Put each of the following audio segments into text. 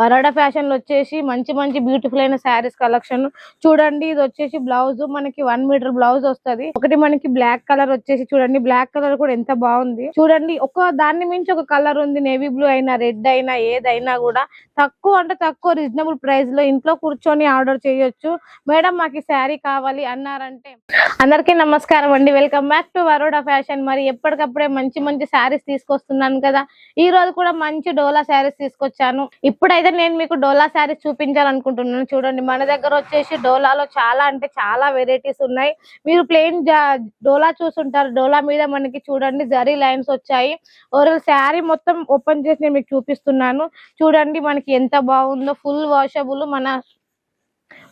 వరాడా fashion వచ్చేసి మంచి మంచి బ్యూటిఫుల్ అయిన శారీస్ కలెక్షన్. చూడండి ఇది వచ్చేసి బ్లౌజ్ మనకి వన్ మీటర్ బ్లౌజ్ వస్తది. ఒకటి మనకి బ్లాక్ కలర్ వచ్చేసి చూడండి బ్లాక్ కలర్ కూడా ఎంత బాగుంది. చూడండి ఒక దాన్ని మించి ఒక కలర్ ఉంది నేవీ బ్లూ అయినా రెడ్ అయినా ఏదైనా కూడా. తక్కువ అంటే తక్కువ రీజనబుల్ ప్రైస్లో ఇంట్లో కూర్చొని ఆర్డర్ చేయొచ్చు. మేడం మాకు శారీ కావాలి అన్నారంటే. అందరికీ నమస్కారం అండి. Welcome back to Varoda fashion. మరి ఎప్పటికప్పుడే మంచి మంచి శారీస్ తీసుకొస్తున్నాను కదా. ఈ రోజు కూడా మంచి డోలా శారీస్ తీసుకొచ్చాను. ఇప్పుడైతే నేను మీకు డోలా శారీస్ చూపించాలనుకుంటున్నాను. చూడండి మన దగ్గర వచ్చేసి డోలాలో చాలా అంటే చాలా వెరైటీస్ ఉన్నాయి. మీరు ప్లెయిన్ డోలా చూసుంటారు. డోలా మీద మనకి చూడండి జరీ లైన్స్ వచ్చాయి. ఓరల్ శారీ మొత్తం ఓపెన్ చేసి నేను మీకు చూపిస్తున్నాను. చూడండి మనకి ఎంత బాగుందో ఫుల్ వాషబుల్ మన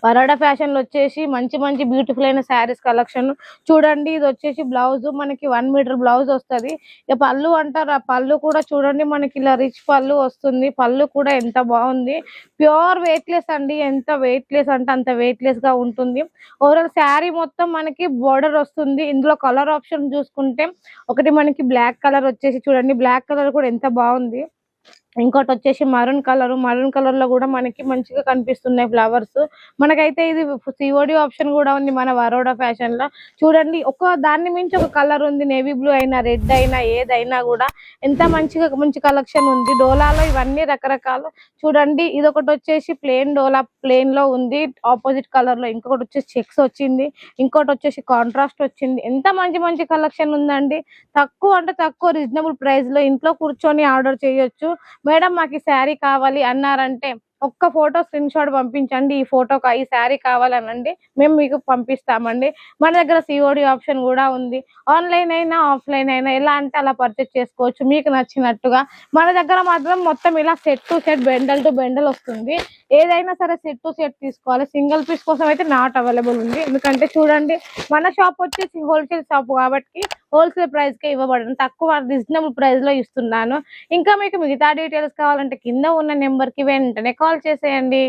వరాడ ఫ్యాషన్లో వచ్చేసి మంచి మంచి బ్యూటిఫుల్ అయిన శారీస్ కలెక్షన్ చూడండి ఇది వచ్చేసి బ్లౌజ్ మనకి వన్ మీటర్ బ్లౌజ్ వస్తది. ఇక పళ్ళు అంటారు ఆ పళ్ళు కూడా చూడండి మనకి ఇలా రిచ్ పళ్ళు వస్తుంది. పళ్ళు కూడా ఎంత బాగుంది. ప్యూర్ వెయిట్ లెస్ అండి ఎంత వెయిట్ లెస్ అంటే అంత వెయిట్ లెస్గా ఉంటుంది. ఓవరాల్ శారీ మొత్తం మనకి బోర్డర్ వస్తుంది. ఇందులో కలర్ ఆప్షన్ చూసుకుంటే ఒకటి మనకి బ్లాక్ కలర్ వచ్చేసి చూడండి బ్లాక్ కలర్ కూడా ఎంత బాగుంది. ఇంకోటి వచ్చేసి మరూన్ కలర్ మరూన్ కలర్లో కూడా మనకి మంచిగా కనిపిస్తున్నాయి ఫ్లవర్స్ మనకైతే ఇది సిఓడి ఆప్షన్ కూడా ఉంది మన వరోడా ఫ్యాషన్లో. చూడండి ఒక దాన్ని మించి ఒక కలర్ ఉంది నేవీ బ్లూ అయినా రెడ్ అయినా ఏదైనా కూడా ఎంత మంచిగా మంచి కలెక్షన్ ఉంది. డోలాలో ఇవన్నీ రకరకాలు. చూడండి ఇది ఒకటి వచ్చేసి ప్లేన్ డోలా ప్లేన్లో ఉంది ఆపోజిట్ కలర్లో. ఇంకొకటి వచ్చేసి చెక్స్ వచ్చింది ఇంకోటి వచ్చేసి కాంట్రాస్ట్ వచ్చింది. ఎంత మంచి మంచి కలెక్షన్ ఉందండి. తక్కువ అంటే తక్కువ రీజనబుల్ ప్రైస్లో ఇంట్లో కూర్చొని ఆర్డర్ చేయొచ్చు. మేడం మాకు ఈ శారీ కావాలి అన్నారంటే ఒక్క ఫోటో స్క్రీన్ షాట్ పంపించండి ఈ ఫోటో ఈ శారీ కావాలనండి మేము మీకు పంపిస్తామండి. మన దగ్గర సిఓడి ఆప్షన్ కూడా ఉంది. ఆన్లైన్ అయినా ఆఫ్లైన్ అయినా ఎలా అంటే అలా పర్చేస్ చేసుకోవచ్చు మీకు నచ్చినట్టుగా. మన దగ్గర మాత్రం మొత్తం ఇలా set to set bundle to bundle వస్తుంది. ఏదైనా సరే సెట్ టు సెట్ తీసుకోవాలి. సింగిల్ పీస్ కోసం అయితే నాట్ అవైలబుల్ ఉంది. ఎందుకంటే చూడండి మన షాప్ వచ్చేసి హోల్సేల్ షాప్ కాబట్టి హోల్సేల్ ప్రైస్కే ఇవ్వబడను. తక్కువ రీజనబుల్ ప్రైస్లో ఇస్తున్నాను. ఇంకా మీకు మిగతా డీటెయిల్స్ కావాలంటే కింద ఉన్న నెంబర్కి వెంటనే కాల్ చేసేయండి.